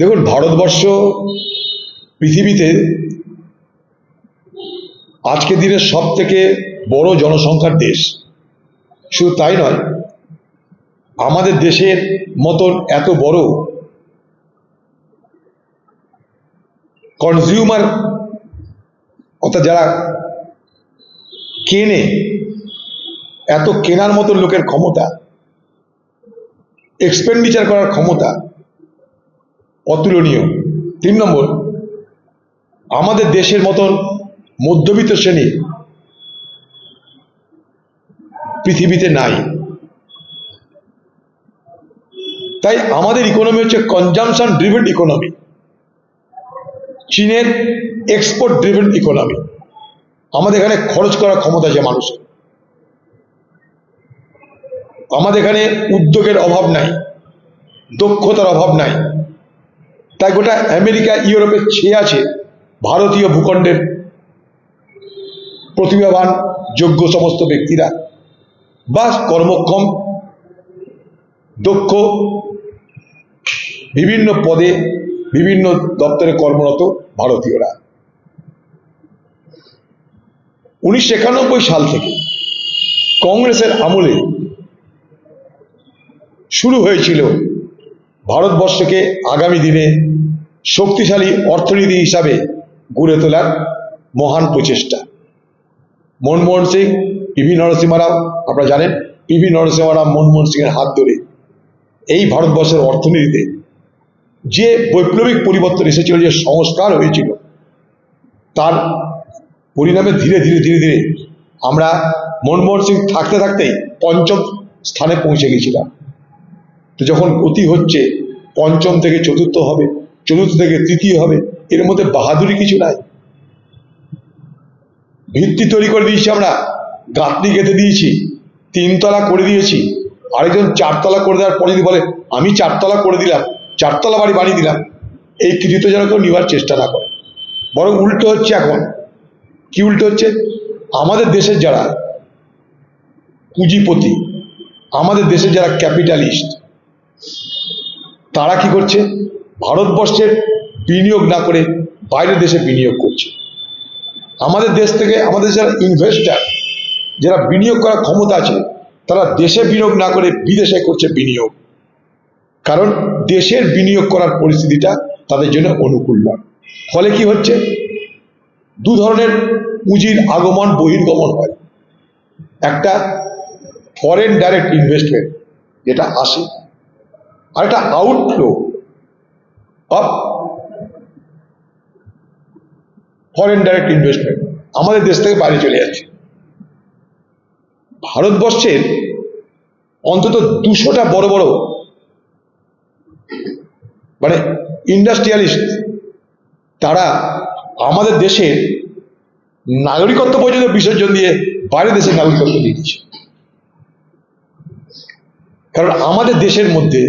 দেখুন, ভারতবর্ষ পৃথিবীতে আজকের দিনের সব থেকে বড় জনসংখ্যার দেশ। শুধু তাই নয়, আমাদের দেশের মতন এত বড় কনজিউমার অর্থাৎ যারা কেনে, এত কেনার মতো লোকের ক্ষমতা এক্সপেন্ডিচার করার ক্ষমতা অতুলনীয়। তিন নম্বর, আমাদের দেশের মতন মধ্যবিত্ত শ্রেণি পৃথিবীতে নাই। তাই আমাদের ইকোনমি হচ্ছে কনজামশন ড্রিভেন ইকোনমি চীনের এক্সপোর্ট ড্রিভেন ইকোনমি আমাদের এখানে খরচ করার ক্ষমতা আছে মানুষের। আমাদের এখানে উদ্যোগের অভাব নাই, দক্ষতার অভাব নাই। তাই গোটা আমেরিকা, ইউরোপে ছেয়ে আছে ভারতীয় ভূখণ্ডের প্রতিভাবান, যোগ্য সমস্ত ব্যক্তিরা। বা কর্মক্ষম, দক্ষ, বিভিন্ন পদে, বিভিন্ন দপ্তরে কর্মরত ভারতীয়রা। উনিশশো একানব্বই সাল থেকে কংগ্রেসের আমলে শুরু হয়েছিল ভারতবর্ষকে আগামী দিনে শক্তিশালী অর্থনীতি হিসাবে গড়ে তোলার মহান প্রচেষ্টা। মনমোহন সিং পিভি নরসিংহ রাও আপনারা জানেন পিভি নরসিংহ রাও মনমোহন সিংয়ের হাত ধরে এই ভারতবর্ষের অর্থনীতিতে যে বৈপ্লবিক পরিবর্তন এসেছিল, যে সংস্কার হয়েছিল, তার পরিণামে ধীরে ধীরে ধীরে ধীরে আমরা মনমোহন সিং থাকতে থাকতেই পঞ্চম স্থানে পৌঁছে গেছিলাম। তো যখন গতি হচ্ছে, পঞ্চম থেকে চতুর্থ হবে চতুর্থ থেকে তৃতীয় হবে, এর মধ্যে বাহাদুরি কিছু নাই। ভিত্তি তৈরি করে দিয়েছি আমরা, গাঁথনি গেঁথে দিয়েছি, তিনতলা করে দিয়েছি, আরেকজন চারতলা করে দেওয়ার পরে যদি বলে, আমি চারতলা করে দিলাম, চারতলা বাড়ি বানিয়ে দিলাম, এই কৃতিত্ব যেন কেউ নেওয়ার চেষ্টা না করে। বরং উল্টো হচ্ছে এখন। কি উল্টো হচ্ছে? আমাদের দেশের যারা পুঁজিপতি, আমাদের দেশের যারা ক্যাপিটালিস্ট, তারা কি করছে? ভারতবর্ষের বিনিয়োগ না করে বাইরের দেশে বিনিয়োগ করছে। আমাদের দেশ থেকে আমাদের যারা ইনভেস্টার যারা বিনিয়োগ করার ক্ষমতা আছে, তারা দেশে বিনিয়োগ না করে বিদেশে করছে বিনিয়োগ। কারণ দেশের বিনিয়োগ করার পরিস্থিতিটা তাদের জন্য অনুকূল নয়। ফলে কি হচ্ছে? দু ধরনের পুঁজির আগমন, বহির্গমন হয়। একটা ফরেন ডাইরেক্ট ইনভেস্টমেন্ট যেটা আসে, আর একটা outflow of foreign direct investment আমাদের দেশ থেকে বাইরে চলে যাচ্ছে। ভারতবর্ষের অন্তত দুশোটা বড় বড় মানে ইন্ডাস্ট্রিয়ালিস্ট তারা আমাদের দেশের নাগরিকত্ব পর্যন্ত বিসর্জন দিয়ে বাইরে দেশের নাগরিকত্ব দিয়ে দিচ্ছে কারণ আমাদের দেশের মধ্যে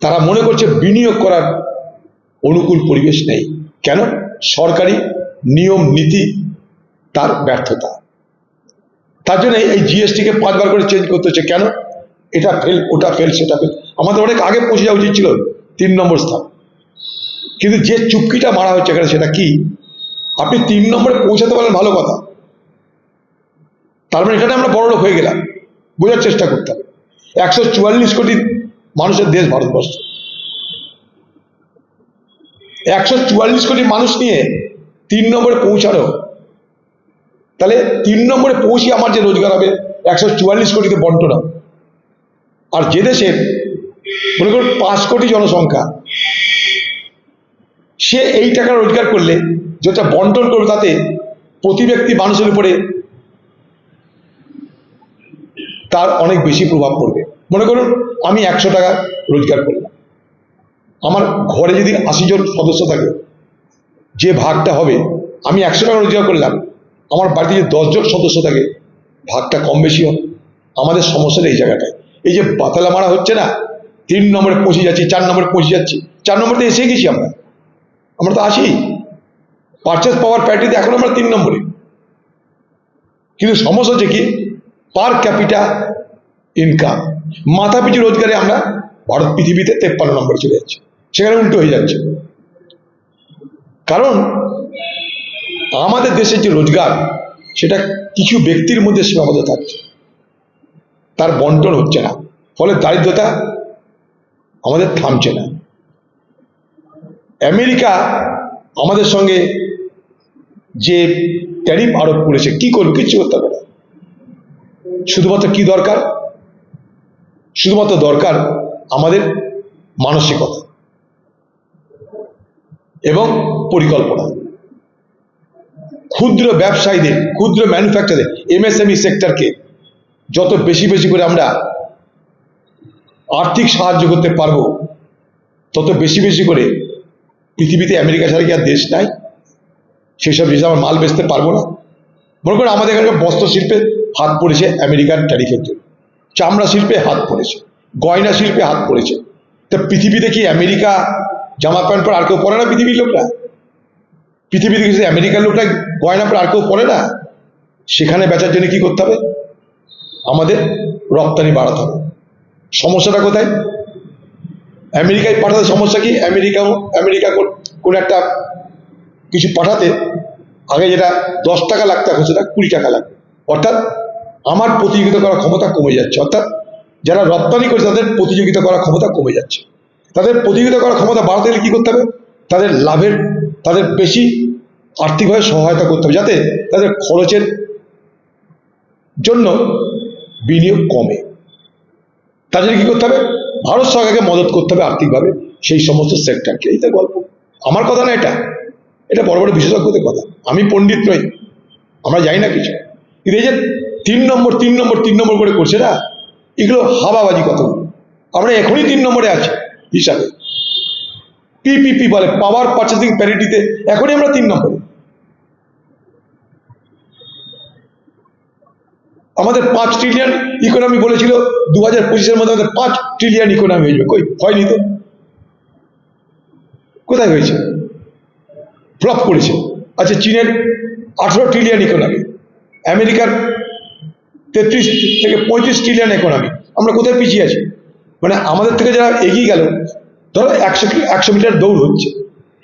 তারা মনে করছে বিনিয়োগ করার অনুকূল পরিবেশ নেই। কেন? সরকারি নিয়ম, নীতি তার ব্যর্থতা। তার জন্য এই জিএসটিকে পাঁচবার করে চেঞ্জ করতে হচ্ছে। কেন? এটা ফেল ওটা ফেল সেটা ফেল আমাদের অনেক আগে পৌঁছে যাওয়া উচিত ছিল, তিন নম্বর স্থান। কিন্তু যে চুপকিটা মারা হচ্ছে এখানে সেটা কি? আপনি তিন নম্বরে পৌঁছাতে পারলেন ভালো কথা। তার মানে এখানে আমরা বড় লোক হয়ে গেলাম। বোঝার চেষ্টা করতে হবে একশো চুয়াল্লিশ কোটি মানুষের দেশ ভারতবর্ষ। একশো চুয়াল্লিশ কোটি মানুষ নিয়ে তিন নম্বরে পৌঁছানো তাহলে তিন নম্বরে পৌঁছে আমার যে রোজগার হবে, একশো চুয়াল্লিশ কোটিতে বন্টন হবে। আর যে দেশের মনে করুন পাঁচ কোটি জনসংখ্যা, সে এই টাকা রোজগার করলে, যেটা বন্টন করবে তাতে প্রতি ব্যক্তি মানুষের উপরে তার অনেক বেশি প্রভাব পড়বে। মনে করুন, আমি একশো টাকা রোজগার করলাম। আমার ঘরে যদি আশি জন সদস্য থাকে, যে ভাগটা হবে, আমি একশো টাকা রোজগার করলাম। আমার বাড়িতে যে দশজন সদস্য থাকে, ভাগটা কম বেশি হবে। আমাদের সমস্যাটা এই জায়গাটায়। এই যে বাতালা মারা হচ্ছে না, তিন নম্বরে পৌঁছে যাচ্ছি, চার নম্বরে পৌঁছে যাচ্ছি, চার নম্বরে এসে গেছি আমরা। আমরা তো আছি। পারচেস পাওয়ার প্যারিটিতে এখন আমরা তিন নম্বরে। কিন্তু সমস্যা হচ্ছে কি পার ক্যাপিটা ইনকাম মাথা পিছু রোজগারে আমরা ভারত পৃথিবীতে তেপ্পান্ন নম্বরে চলে যাচ্ছি। সেখানে উল্টো হয়ে যাচ্ছে। কারণ আমাদের দেশের যে রোজগার, সেটা কিছু ব্যক্তির মধ্যে সীমাবদ্ধ থাকছে। তার বন্টন হচ্ছে না। ফলে দারিদ্রতা আমাদের থামছে না। আমেরিকা আমাদের সঙ্গে যে ট্যারিফ আরোপ করেছে, কি করবে, কিছু করতে পারে শুধুমাত্র কি দরকার? শুধুমাত্র দরকার আমাদের মানসিকতা এবং পরিকল্পনা। ক্ষুদ্র ব্যবসায়ীদের, ক্ষুদ্র ম্যানুফ্যাকচারের এমএসএমই সেক্টরকে যত বেশি বেশি করে আমরা আর্থিক সাহায্য করতে পারব, তত বেশি বেশি করে পৃথিবীতে আমেরিকা ছাড়া কি আর দেশ নাই? সেসব দেশে আমরা মাল বেচতে পারব না। মনে করুন আমাদের এখানকার বস্ত্র শিল্পে হাত পড়েছে আমেরিকান ট্যারিফের জন্য। চামড়া শিল্পে হাত পড়েছে, গয়না শিল্পে হাত পড়েছে। তা পৃথিবীতে কি আমেরিকা জামা প্যান্ট পরে আর কেউ পরে না পৃথিবীর লোকরা? পৃথিবীতে কিছু আমেরিকার লোকরা গয়না পরে আর কেউ পরে না? সেখানে বেচার জন্য কি করতে হবে? আমাদের রপ্তানি বাড়াতে হবে। সমস্যাটা কোথায়? আমেরিকায় পাঠাতে সমস্যা কি? আমেরিকা আমেরিকা কোন একটা কিছু পাঠাতে আগে যেটা দশ টাকা লাগতো, এখন সেটা কুড়ি টাকা লাগবে। অর্থাৎ আমার প্রতিযোগিতা করার ক্ষমতা কমে যাচ্ছে। অর্থাৎ যারা রপ্তানি করছে, তাদের প্রতিযোগিতা করার ক্ষমতা কমে যাচ্ছে। তাদের প্রতিযোগিতা করার ক্ষমতা বাড়াতে গেলে কী করতে হবে? তাদের লাভের, তাদের বেশি আর্থিকভাবে সহায়তা করতে হবে, যাতে তাদের খরচের জন্য বিনিয়োগ কমে। তাদের কি করতে হবে? ভারত সরকারকে মদত করতে হবে আর্থিকভাবে সেই সমস্ত সেক্টরকে এইটা গল্প। আমার কথা না এটা। এটা বড় বড় বিশেষজ্ঞদের কথা। আমি পণ্ডিত নই। আমরা জানি না কিছু। কিন্তু এই যে তিন নম্বর তিন নম্বর তিন নম্বর করে করছে না? এগুলো হাবাবাজি কথা আমরা এখনই তিন নম্বরে আছি, হিসাবে। পিপিপি বলে পাওয়ার পার্চেসিং প্যারিটিতে এখনই আমরা তিন নম্বরে। আমাদের পাঁচ ট্রিলিয়ন ইকোনমি বলেছিল দু হাজার পঁচিশের মধ্যে আমাদের পাঁচ ট্রিলিয়ন ইকোনমি হয়ে যাবে কই, হয়নি তো? কোথায় হয়েছে? ফ্লপ করেছে। আচ্ছা চীনের আঠেরো ট্রিলিয়ন ইকোনমি আমেরিকার তেত্রিশ থেকে পঁয়ত্রিশ ট্রিলিয়ন ইকোনমি আমরা কোথায় পিছিয়ে আছি? মানে আমাদের থেকে যারা এগিয়ে গেল ধরো একশো একশো মিটার দৌড় হচ্ছে।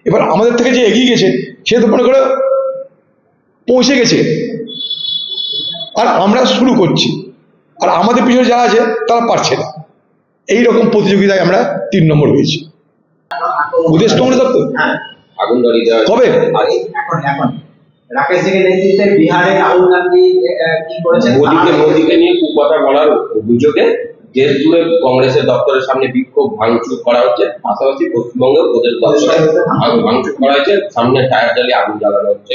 এবার আমাদের থেকে যে এগিয়ে গেছে সে তো মনে করে পৌঁছে গেছে। আর আমরা শুরু করছি। আর আমাদের পিছনে যারা আছে তারা পারছে না। এই রকম প্রতিযোগিতায় আমরা তিন নম্বর হয়েছি। কংগ্রেস দপ্তর হ্যাঁ হয়েছে। কবে? এখন এখন। রাকেশ সিংয়ের নেতৃত্বে বিহারে রাহুল গান্ধী কি করেছেন? মোদীকে মোদীকে নিয়ে কুকথা বলার অভিযোগে দেশ জুড়ে কংগ্রেসের দপ্তরের সামনে বিক্ষোভ ভাঙচুর করা হচ্ছে। পাশাপাশি পশ্চিমবঙ্গে ওদের দপ্তরে ভাঙচুর করা হয়েছে। সামনে টায়ার জ্বালিয়ে আগুন জ্বালানো হচ্ছে।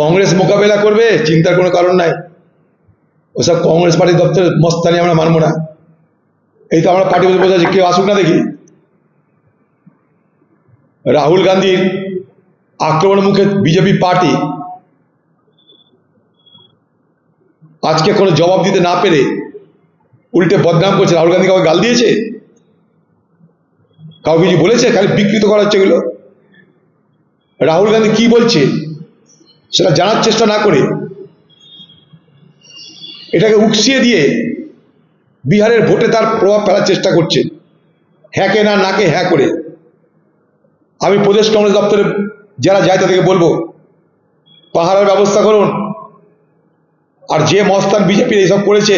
কংগ্রেস মোকাবেলা করবে চিন্তার কোনো কারণ নাই। ওসব কংগ্রেস পার্টির দপ্তরের মস্তানি আমরা মানবো না। এই তো আমরা পার্টি বলে বসে কেউ আসুক না দেখি। রাহুল গান্ধীর আক্রমণের মুখে বিজেপি পার্টি। আজকে কোনো জবাব দিতে না পেরে উল্টে বদনাম করছে। রাহুল গান্ধী কাউকে গাল দিয়েছে? কাউকে কিছু বলেছে? খালি বিকৃত করা হচ্ছে এগুলো। রাহুল গান্ধী কি বলছে সেটা জানার চেষ্টা না করে এটাকে উকসিয়ে দিয়ে বিহারের ভোটে তার প্রভাব ফেলার চেষ্টা করছে। হ্যাঁকে না, নাকে হ্যাঁ করে। আমি প্রদেশ কংগ্রেস দপ্তরে যারা যায় তাদেরকে বলব পাহাড়ের ব্যবস্থা করুন। আর যে মস্তান বিজেপি এইসব করেছে,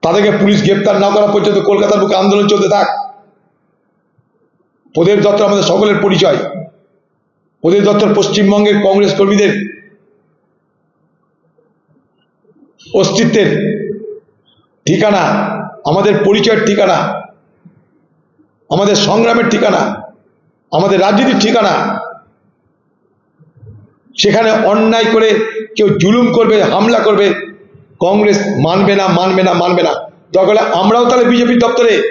তাদেরকে পুলিশ গ্রেপ্তার না করা পর্যন্ত কলকাতার বুকে আন্দোলন চলতে থাক। প্রদেশ দপ্তর আমাদের সকলের পরিচয়। প্রদেশ দপ্তর পশ্চিমবঙ্গের কংগ্রেস কর্মীদের অস্তিত্বের ঠিকানা, আমাদের পরিচয়ের ঠিকানা, আমাদের সংগ্রামের ঠিকানা, আমাদের রাজনীতির ঠিকানা সেখানে অন্যায় করে কেউ জুলুম করবে, হামলা করবে, কংগ্রেস মানবে না মানবে না মানবে না। হলে আমরাও তাহলে বিজেপি দপ্তরে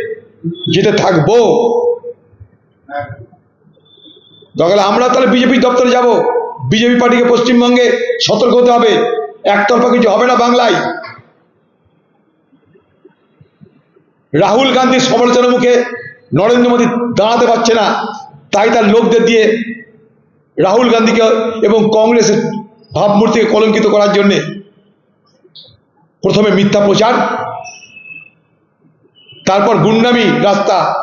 যেতে থাকব। হলে আমরা তাহলে বিজেপি দপ্তরে যাব। বিজেপি পার্টিকে পশ্চিমবঙ্গে সতর্ক হতে হবে। একতরফা কিছু হবে না বাংলায়। রাহুল গান্ধীর সমালোচনার মুখে নরেন্দ্র মোদী দাঁড়াতে পারছে না। তাই তার লোকদের দিয়ে রাহুল গান্ধীকে এবং কংগ্রেসের ভাবমূর্তিকে কলঙ্কিত করার জন্যে প্রথমে মিথ্যা প্রচার তারপর গুন্ডামি রাস্তা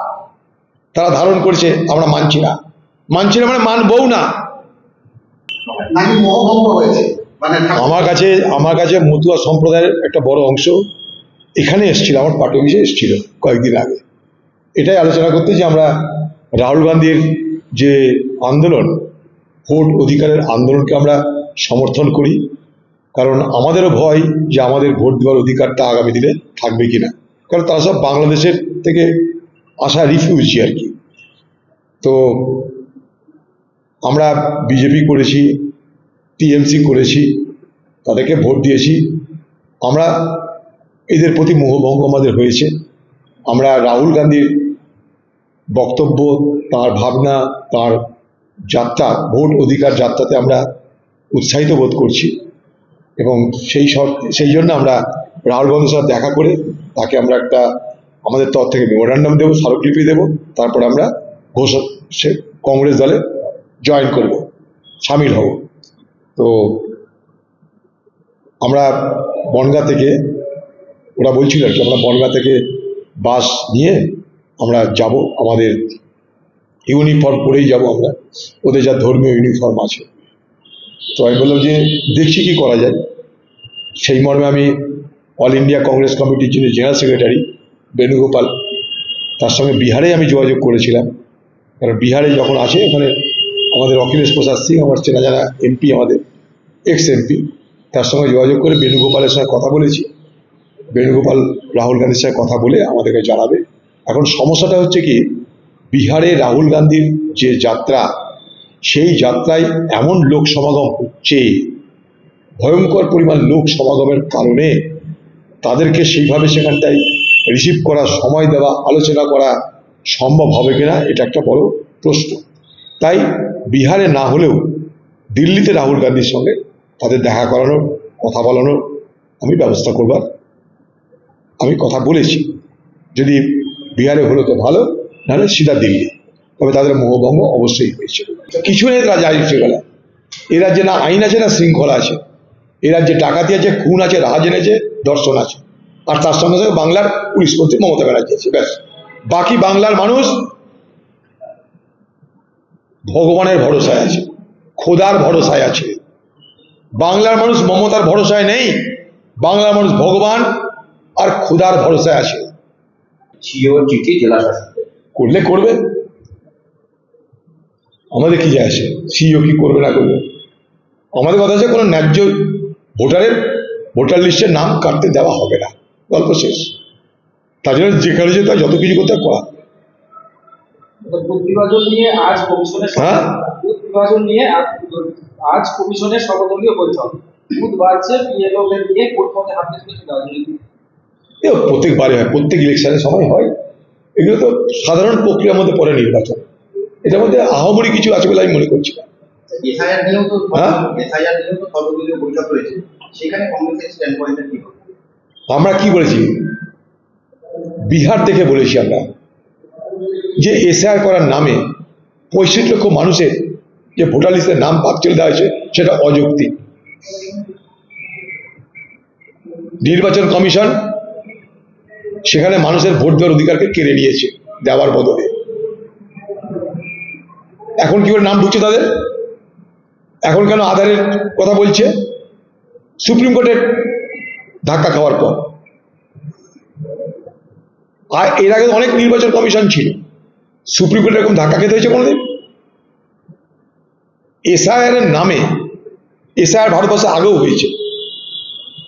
তারা ধারণ করছে আমরা মানছি না। মানছি না মানে মানবও না। মানে আমার কাছে আমার কাছে মতুয়া সম্প্রদায়ের একটা বড় অংশ এখানে এসেছিল আমার পার্টি অফিসে এসেছিল কয়েকদিন আগে। এটাই আলোচনা করতে যে আমরা রাহুল গান্ধীর যে আন্দোলন ভোট অধিকারের আন্দোলনকে আমরা সমর্থন করি। কারণ আমাদেরও ভয় যে আমাদের ভোট দেওয়ার অধিকারটা আগামী দিনে থাকবে কিনা। কারণ তারা সব বাংলাদেশের থেকে আসা রিফিউজি আর কি। তো আমরা বিজেপি করেছি টিএমসি করেছি, তাদেরকে ভোট দিয়েছি। আমরা এদের প্রতি মোহভঙ্গ আমাদের হয়েছে। আমরা রাহুল গান্ধীর বক্তব্য, তার ভাবনা, তার যাত্রা, ভোট অধিকার যাত্রাতে আমরা উৎসাহিত বোধ করছি এবং সেই সব, সেই জন্য আমরা রাহুল গান্ধীর সাথে দেখা করে তাকে আমরা একটা আমাদের তরফ থেকে মেমোরান্ডাম দেবো, স্মারকলিপি দেবো, তারপরে আমরা ঘোষণা সে কংগ্রেস দলে জয়েন করব, সামিল হব। তো আমরা বনগা থেকে, ওরা বলছিল আর কি, আমরা বনগা থেকে বাস নিয়ে আমরা যাব আমাদের ইউনিফর্ম পরেই যাব আমরা। ওদের যা ধর্মীয় ইউনিফর্ম আছে। তো আমি বললাম যে, দেখছি কি করা যায়। সেই মর্মে আমি অল ইন্ডিয়া কংগ্রেস কমিটির যিনি জেনারেল সেক্রেটারি বেণুগোপাল, তার সঙ্গে বিহারে আমি যোগাযোগ করেছিলাম। কারণ বিহারে যখন আছে, ওখানে আমাদের অখিলেশ প্রসাদ সিং, আমার চেনা জানা এমপি আমাদের এক্স এমপি তার সঙ্গে যোগাযোগ করে বেণুগোপালের সঙ্গে কথা বলেছি। বেণুগোপাল রাহুল গান্ধীর সঙ্গে কথা বলে আমাদেরকে জানাবে। এখন সমস্যাটা হচ্ছে কি বিহারে রাহুল গান্ধীর যে যাত্রা, সেই যাত্রায় এমন লোক সমাগম হচ্ছে, ভয়ঙ্কর পরিমাণ লোক সমাগমের কারণে তাদেরকে সেইভাবে সেখানটায় রিসিভ করা, সময় দেওয়া, আলোচনা করা সম্ভব হবে কিনা, এটা একটা বড় প্রশ্ন। তাই বিহারে না হলেও দিল্লিতে রাহুল গান্ধীর সঙ্গে তাদের দেখা করানোর, কথা বলানোর আমি ব্যবস্থা করবার, আমি কথা বলেছি। যদি বিহারে হলো তো ভালো নাহলে সিধা দিল্লি। তবে তাদের মোহভঙ্গ অবশ্যই হয়েছে। কিছু নেই রাজা গেলা এ রাজ্যে না আইন আছে, না শৃঙ্খলা আছে। এ রাজ্যে ডাকাতি আছে, খুন আছে রাজ এনেছে দর্শন আছে। আর তার সঙ্গে সঙ্গে বাংলার পুলিশ মন্ত্রী মমতা ব্যানার্জি আছে, ব্যাস। বাকি বাংলার মানুষ ভগবানের ভরসায় আছে, খোদার ভরসায় আছে। বাংলার মানুষ মমতার ভরসায় নেই, বাংলার মানুষ ভগবান আর খোদার ভরসায় আছে। জেলা শাসককে করলে করবে? আমাদের কি যায় আসে? সিইও কি করবে না করবে? আমাদের কথা হচ্ছে কোনো ন্যায্য ভোটারের ভোটার লিস্টের নাম কাটতে দেওয়া হবে না। গল্প শেষ। তার জন্য যেখানে যে তার যত কিছু করতে করা। হ্যাঁ? আজ- কমিশনের সর্বদলীয় বৈঠক। প্রত্যেকবারে হয় প্রত্যেক ইলেকশনের সময় হয়। এগুলো তো সাধারণ প্রক্রিয়ার মধ্যে পড়ে নির্বাচন। এটার মধ্যে আহামরি কিছু আছে বলে আমি মনে করছি। না এসআইআর হ্যাঁ? এসআইআর? আমরা কি বলেছি? বিহার থেকে বলেছি আমরা যে এসআর করার নামে পঁয়ষট্টি লক্ষ মানুষের যে ভোটার লিস্টের নাম বাদ চলে দেওয়া হয়েছে সেটা অযৌক্তিক। নির্বাচন কমিশন সেখানে মানুষের ভোট দেওয়ার অধিকারকে কেড়ে নিয়েছে দেওয়ার বদলে। এখন কি করে নাম ঢুকছে তাদের? এখন কেন আধারের কথা বলছে? সুপ্রিম কোর্টের ধাক্কা খাওয়ার পর। আর এর আগে অনেক নির্বাচন কমিশন ছিল। সুপ্রিম কোর্টে এরকম ধাক্কা খেতে হয়েছে কোনোদিন? এসআইআর এর নামে এসআইআর ভারতবর্ষে আগেও হয়েছে।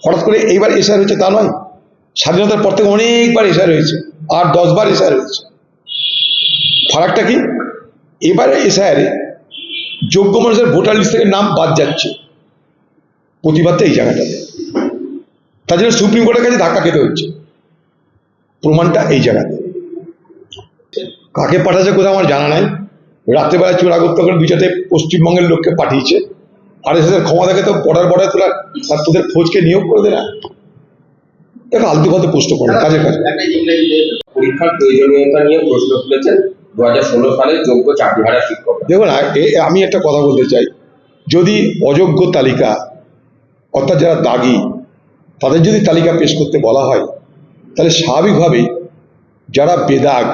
হঠাৎ করে এইবার এসআইআর হচ্ছে তা নয়। স্বাধীনতার পর থেকে অনেকবার এসআইআর হয়েছে আর দশবার এসআইআর হয়েছে ফারাকটা কি? এবারে এসআইআরে যোগ্য মানুষের ভোটার লিস্ট থেকে নাম বাদ যাচ্ছে। প্রতিবাদটা এই জায়গাটাতে। তার জন্য সুপ্রিম কোর্টের কাছে ধাক্কা খেতে হচ্ছে। প্রমাণটা এই জায়গাতে। কাকে পাঠাচ্ছে কোথাও আমার জানা নাই। রাত্রেবেলা চোরাগুপ্ত করে চারটে পশ্চিমবঙ্গের লোককে পাঠিয়েছে। আর এসে ক্ষমা দেখে তো বর্ডার বর্ডার তোলা আর তোদের ফৌজকে নিয়োগ করে দে না দেখো আলতু ফালতু প্রশ্ন করে কাজে কাজে। পরীক্ষার প্রয়োজনীয়তা নিয়ে প্রশ্ন তুলেছেন দু হাজার ষোলো সালে যোগ্য চাকরিহারা শিক্ষক। দেখুন আমি একটা কথা বলতে চাই। যদি অযোগ্য তালিকা অর্থাৎ যারা দাগি তাদের যদি তালিকা পেশ করতে বলা হয় তাহলে স্বাভাবিকভাবেই যারা বেদাগ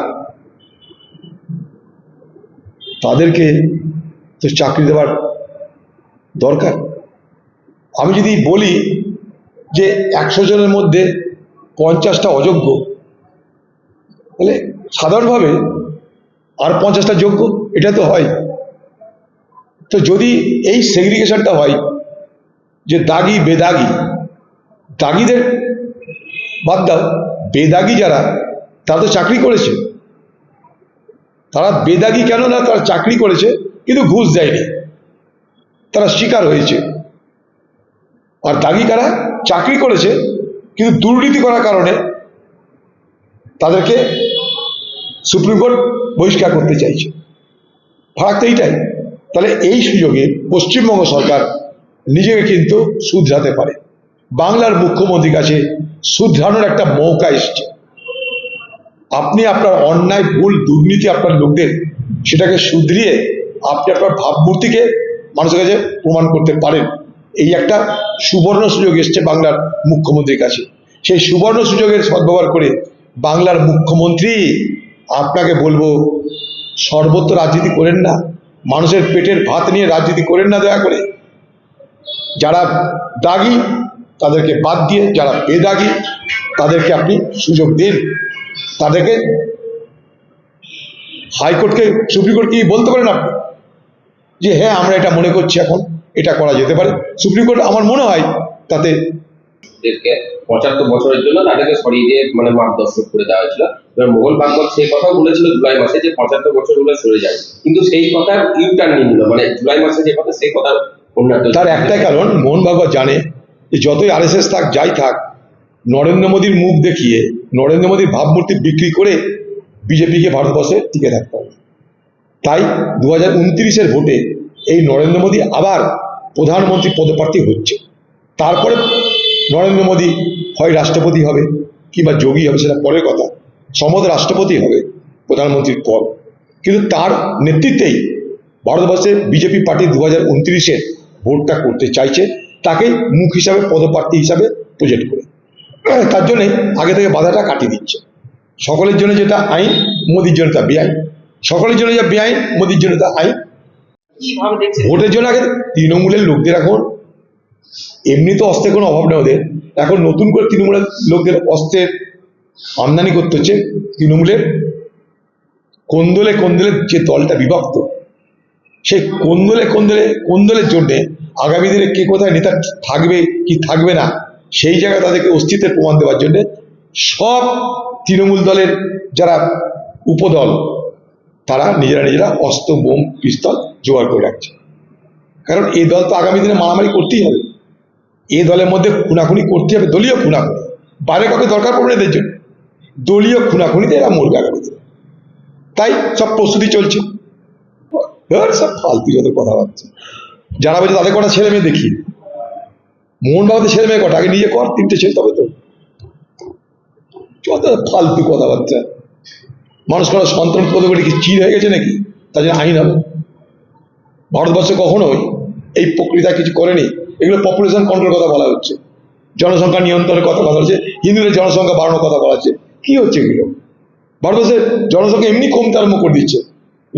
তাদেরকে তো চাকরি দেওয়ার দরকার। আমি যদি বলি যে একশো জনের মধ্যে পঞ্চাশটা অযোগ্য। তাহলে সাধারণভাবে আর পঞ্চাশটা যোগ্য? এটা তো হয়। তো যদি এই সেগ্রিগেশনটা হয়, যে দাগি, বেদাগি, দাগিদের বাদ দাও, বেদাগি যারা, তারা তো চাকরি করেছে। তারা বেদাগি কেন না, তারা চাকরি করেছে, কিন্তু ঘুষ দেয়নি। তারা শিকার হয়েছে। আর দাগি কারা? চাকরি করেছে কিন্তু দুর্নীতি করার কারণে তাদেরকে সুপ্রিম কোর্ট বহিষ্কার করতে চাইছে। ফারাক তো এইটাই। তাহলে এই সুযোগে পশ্চিমবঙ্গ সরকার নিজেকে কিন্তু শুধরাতে পারে। বাংলার মুখ্যমন্ত্রীর কাছে শুধরানোর একটা মৌকা এসছে। আপনি আপনার অন্যায়, ভুল, দুর্নীতি আপনার লোকদের সেটাকে শুধরিয়ে আপনি আপনার ভাবমূর্তিকে মানুষের কাছে প্রমাণ করতে পারেন। এই একটা সুবর্ণ সুযোগ এসছে বাংলার মুখ্যমন্ত্রীর কাছে। সেই সুবর্ণ সুযোগের সদ্ব্যবহার করে বাংলার মুখ্যমন্ত্রী, আপনাকে বলব, সর্বত্র রাজনীতি করেন না। মানুষের পেটের ভাত নিয়ে রাজনীতি করেন না দয়া করে। যারা দাগি, তাদেরকে বাদ দিয়ে, যারা বেদাগি, তাদেরকে আপনি সুযোগ দিন। তাদেরকে হাইকোর্টকে, সুপ্রিম কোর্ট কি বলতে পারেন আপনি? যে হ্যাঁ আমরা এটা মনে করছি এখন। এটা করা যেতে পারে। সুপ্রিম কোর্ট আমার মনে হয় তাতে পঁচাত্তর বছরের জন্য তাদেরকে সরিয়ে দিয়ে মানে মার্গদর্শক করে দেওয়া হয়েছিল। এবার মোহন ভাগবত সেই কথাও বলেছিল জুলাই মাসে যে পঁচাত্তর বছর হলে সরে যায়। কিন্তু সেই কথার ইউটার্ন নিল। মানে জুলাই মাসে যে কথা সেই অন্যান্য তার একটাই কারণ মোহন ভাগবত জানে যে যতই আরএসএস থাক যাই থাক নরেন্দ্র মোদীর মুখ দেখিয়ে নরেন্দ্র মোদীর ভাবমূর্তি বিক্রি করে বিজেপিকে ভারতবর্ষে টিকে থাকতে হবে। তাই দু হাজার উনত্রিশের ভোটে এই নরেন্দ্র মোদী আবার প্রধানমন্ত্রী পদপ্রার্থী হচ্ছে। তারপরে নরেন্দ্র মোদী হয় রাষ্ট্রপতি হবে কিংবা যোগী হবে, সেটা পরের কথা। সম্ভবত রাষ্ট্রপতি হবে প্রধানমন্ত্রীর পর কিন্তু তার নেতৃত্বেই ভারতবর্ষে বিজেপি পার্টি দু হাজার উনত্রিশের ভোটটা করতে চাইছে, তাকে মুখ হিসাবে, পদপ্রার্থী হিসাবে প্রজেক্ট করে। তার জন্য আগে থেকে বাধাটা কাটিয়ে দিচ্ছে। সকলের জন্য যেটা আইন, মোদির জন্য তা বেআইন। সকলের জন্য যা বেআইন, মোদির জন্য তা আইন। ভোটের জন্য আগে তৃণমূলের লোকদের এখন এমনি তো অস্ত্রের কোনো অভাব নেই ওদের। এখন নতুন করে তৃণমূলের লোকদের অস্ত্রের আমদানি করতে হচ্ছে। তৃণমূলের কোন্দলে কোন্দলে যে দলটা বিভক্ত, সেই কোন্দলে কোন্দলে কোন্দলের জন্যে আগামী দিনে কে কোথায় নেতা থাকবে, কি থাকবে না, সেই জায়গায় তাদেরকে অস্তিত্বের প্রমাণ দেওয়ার জন্যে সব তৃণমূল দলের যারা উপদল তারা নিজেরা নিজেরা অস্ত্র, বোম, পিস্তল জোগাড় করে রাখছে। কারণ এই দল তো আগামী দিনে মারামারি করতেই হবে। এই দলের মধ্যে খুনাখুনি করতে হবে, দলীয় খুনাখুনি। বাইরে কাউকে দরকার পড়বে এদের জন্য। দলীয় খুনাখুনিতে এরা মরবে আগামী দিনে। তাই সব প্রস্তুতি চলছে। সব ফালতু যত কথাবার্তা যারা বলছে তাদের কটা ছেলে মেয়ে দেখি। মোহন বাবাদের ছেলে মেয়ে কটা? আগে নিজে কর, তিনটে ছেলে, তবে তো। যত ফালতু কথাবার্তা মানুষ কোনো সন্তান পদ করে কি চির হয়ে গেছে নাকি? তার জন্য আইন হবে। ভারতবর্ষে কখনোই এই প্রক্রিয়া কিছু করেনি। এগুলো পপুলেশন কন্ট্রোল কথা বলা হচ্ছে। জনসংখ্যা নিয়ন্ত্রণের কথা বলা হচ্ছে। হিন্দুদের জনসংখ্যা বাড়ানোর কথা বলা হচ্ছে। কি হচ্ছে এগুলো? ভারতবর্ষের জনসংখ্যা এমনি কমতে আরম্ভ করে দিচ্ছে।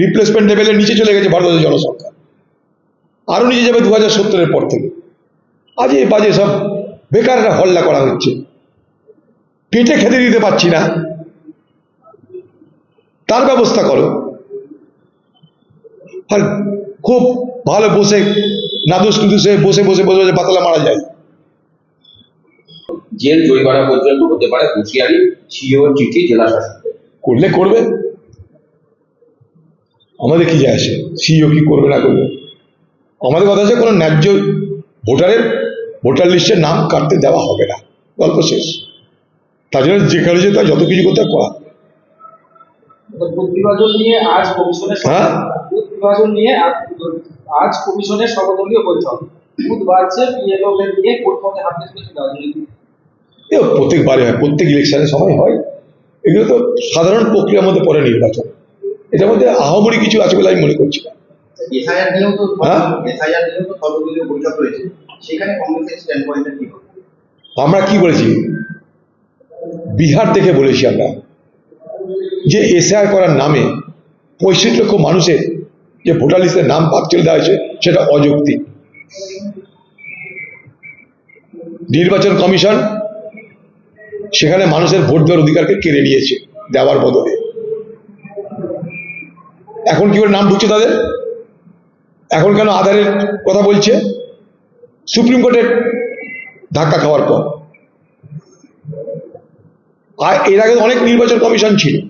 রিপ্লেসমেন্ট লেভেলের নিচে চলে গেছে ভারতবর্ষের জনসংখ্যা। আরও নিচে যাবে দু হাজার সত্তরের পর থেকে। আজ এই বাজে সব বেকার একটা হল্লা করা হচ্ছে। পেটে খেতে দিতে পারছি না। তার ব্যবস্থা করো। আর খুব ভালো বসে নাদুস নুদুস হয়ে বসে বসে বসে বসে পাতলা মারা যায়। জেল জরিমানা পর্যন্ত হতে পারে হুঁশিয়ারি সিও চিঠি জেলা শাসকের করলে করবে। আমাদের কি যায় আসে? সিও কি করবে না করবে? আমাদের কথা আছে কোনো ন্যায্য ভোটারের ভোটার লিস্টের নাম কাটতে দেওয়া হবে না। গল্প শেষ। তার জন্য যেখানে যেতে হয় যত কিছু করতে করা। বিভাজন নিয়ে আজ কমিশনের হ্যাঁ? বুথ বিভাজন নিয়ে আজ- কমিশনের সর্বদলীয় বৈঠক। প্রত্যেকবারে হয় প্রত্যেক ইলেকশনের সময় হয়। এগুলো তো সাধারণ প্রক্রিয়ার মধ্যে পড়ে নির্বাচন। এটার মধ্যে আহামরি কিছু আছে বলে আমি মনে করছি হ্যাঁ? আমরা কি বলেছি? বিহার থেকে বলেছি আমরা। যে এসআই করার নামে পঁয়ষট্টি লক্ষ মানুষের যে ভোটার লিস্টের নাম বাদ চলে দেওয়া হয়েছে, সেটা অযৌক্তিক। নির্বাচন কমিশন সেখানে মানুষের ভোট দেওয়ার অধিকারকে কেড়ে নিয়েছে দেওয়ার বদলে। এখন কি করে নাম ঢুকছে তাদের? এখন কেন আধারের কথা বলছে? সুপ্রিম কোর্টের ধাক্কা খাওয়ার পর। আর এর আগে অনেক নির্বাচন কমিশন ছিল।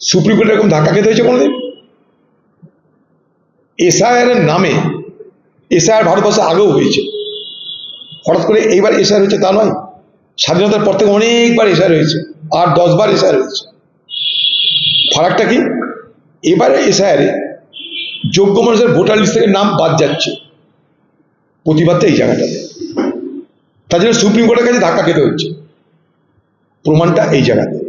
সুপ্রিম কোর্ট এরকম ধাক্কা খেতে হয়েছে কোনোদিন? এসআইআর এর নামে এসআইআর ভারতবর্ষে আগেও হয়েছে। হঠাৎ করে এইবার এসআইআর হয়েছে তা নয়, স্বাধীনতার পর থেকে অনেকবার এসআইআর হয়েছে, আর দশবার এসআইআর হয়েছে। ফারাকটা কি? এবারে এসআইআরে যোগ্য মানুষের ভোটার লিস্ট থেকে নাম বাদ যাচ্ছে। প্রতিবাদটা এই জায়গাটাতে। তার জন্য সুপ্রিম কোর্টের কাছে ধাক্কা খেতে হচ্ছে। প্রমাণটা এই জায়গাতে